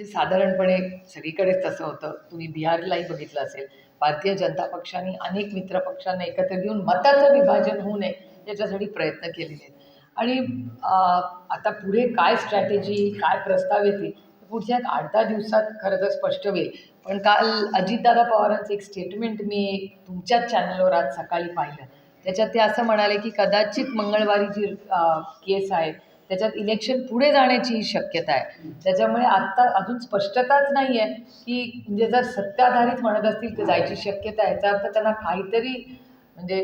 जे साधारणपणे सगळीकडेच तसं होतं. तुम्ही बिहारलाही बघितलं असेल. भारतीय जनता पक्षाने अनेक मित्रपक्षांना एकत्र घेऊन मताचं विभाजन होऊ नये याच्यासाठी प्रयत्न केलेले आहेत. आणि आता पुढे काय स्ट्रॅटेजी काय प्रस्ताव येतील पुढच्या एक आठ दहा दिवसात खरं तर स्पष्ट होईल. पण काल अजितदादा पवारांचं एक स्टेटमेंट मी तुमच्याच चॅनलवर आज सकाळी पाहिलं. त्याच्यात ते असं म्हणाले की कदाचित मंगळवारी जी केस आहे त्याच्यात इलेक्शन पुढे जाण्याची शक्यता आहे. त्याच्यामुळे आत्ता अजून स्पष्टताच नाही आहे की म्हणजे जर सत्ताधारीत म्हणत असतील तर जायची शक्यता आहे. याचा अर्थ त्यांना काहीतरी म्हणजे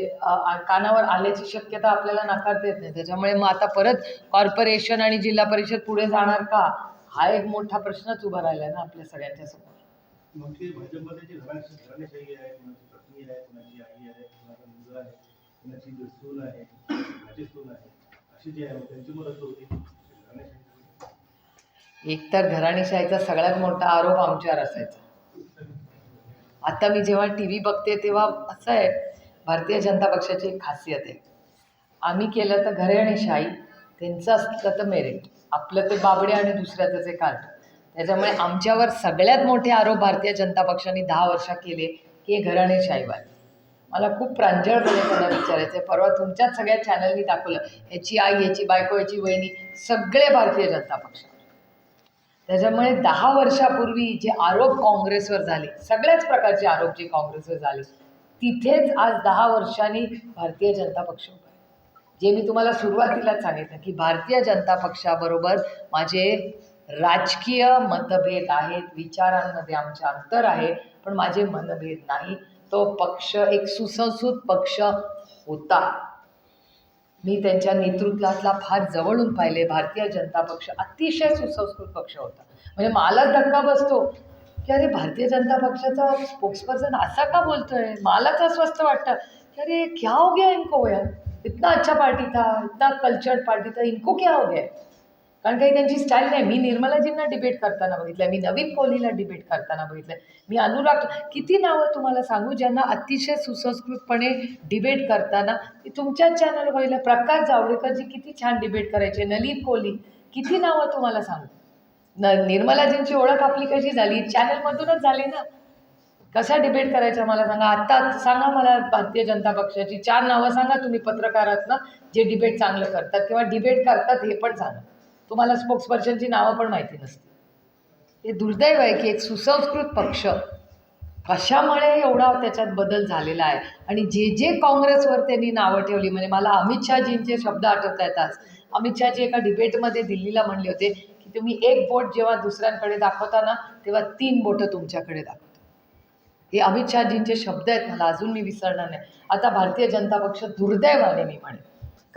कानावर आल्याची शक्यता आपल्याला नाकारता येत नाही. त्याच्यामुळे मग आता परत कॉर्पोरेशन आणि जिल्हा परिषद पुढे जाणार का? हा एक मोठा प्रश्नच उभा राहिला आहे ना आपल्या सगळ्यांच्या समोर. भाजपमध्ये आहे अशी जी आहे त्यांची होती. एकतर घराणेशाहीचा सगळ्यात मोठा आरोप आमच्यावर असायचा. आता मी जेव्हा टी व्ही बघते तेव्हा असं आहे भारतीय जनता पक्षाची एक खासियत आहे. आम्ही केलं तर घराणेशाही त्यांचं असलं तर मेरिट आपलं ते बाबडे आणि दुसऱ्याचं ते कार्ट त्याच्यामुळे आमच्यावर सगळ्यात मोठे आरोप भारतीय जनता पक्षाने दहा वर्षात केले की हे घराणेशाहीवाले मला खूप प्रांजळपणे त्यांना विचारायचं. आहे परवा तुमच्याच सगळ्या चॅनलनी दाखवलं. ह्याची आई ह्याची बायको याची वहिनी सगळे भारतीय जनता पक्ष. त्याच्यामुळे दहा वर्षापूर्वी जे आरोप काँग्रेसवर झाले सगळ्याच प्रकारचे आरोप जे काँग्रेसवर झाले तिथेच आज दहा वर्षांनी भारतीय जनता पक्ष उभा जे मी तुम्हाला सुरुवातीलाच सांगितलं की भारतीय जनता पक्षाबरोबर माझे राजकीय मतभेद आहेत विचारांमध्ये आमचे अंतर आहे पण माझे मतभेद नाही. तो पक्ष एक सुसंस्कृत पक्ष होता. मी त्यांच्या नेतृत्वातला फार जवळून पाहिले. भारतीय जनता पक्ष अतिशय सुसंस्कृत पक्ष होता. म्हणजे मलाच धक्का बसतो. की अरे भारतीय जनता पक्षाचा स्पोक्सपर्सन असा का बोलतोय? मलाच अस्वस्थ वाटतं. की अरे क्या हो गया इनको? यार इतना अच्छा पार्टी था इतना कल्चर्ड पार्टी था इनको क्या हो गया? कारण काही त्यांची स्टाईल नाही. मी निर्मलाजींना डिबेट करताना बघितलं मी नवीन कोहलीला डिबेट करताना बघितलं मी अनुराग किती नावं तुम्हाला सांगू ज्यांना अतिशय सुसंस्कृतपणे डिबेट करताना तुमच्याच चॅनल बघितलं प्रकाश जावडेकरजी किती छान डिबेट करायचे. नलीन कोहली किती नावं तुम्हाला सांगू? न निर्मलाजींची ओळख आपली कशी झाली? चॅनलमधूनच झाली ना? कसा डिबेट करायचा मला सांगा. आत्ता सांगा मला भारतीय जनता पक्षाची चार नावं सांगा तुम्ही पत्रकार ना जे डिबेट चांगलं करतात किंवा डिबेट करतात हे पण सांगा. तुम्हाला स्पोक्सपर्सनची नावं पण माहिती नसतील. हे दुर्दैव आहे की एक सुसंस्कृत पक्ष कशामुळे एवढा त्याच्यात बदल झालेला आहे? आणि जे जे काँग्रेसवर त्यांनी नावं ठेवली म्हणजे मला अमित शहाजींचे शब्द आठवत आहेत आज. अमित शहाजी एका डिबेटमध्ये दिल्लीला म्हणले होते की तुम्ही एक बोट जेव्हा दुसऱ्यांकडे दाखवता ना तेव्हा तीन बोटं तुमच्याकडे दाखवता. हे अमित शहाजींचे शब्द आहेत मला अजून मी विसरणार नाही. आता भारतीय जनता पक्ष दुर्दैवाने मी म्हणेन.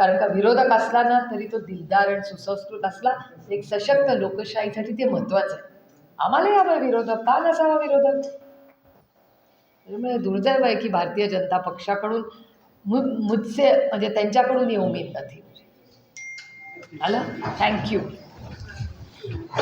कारण का विरोधक असला ना तरी तो दिलदार आणि सुसंस्कृत असला एक सशक्त लोकशाहीसाठी ते महत्त्वाचं आहे. आम्हाला हवा विरोधक का नसावा विरोधक? त्यामुळे दुर्दैव आहे की भारतीय जनता पक्षाकडून मु मुझसे म्हणजे त्यांच्याकडून ही उमेद नाही आलं? थँक्यू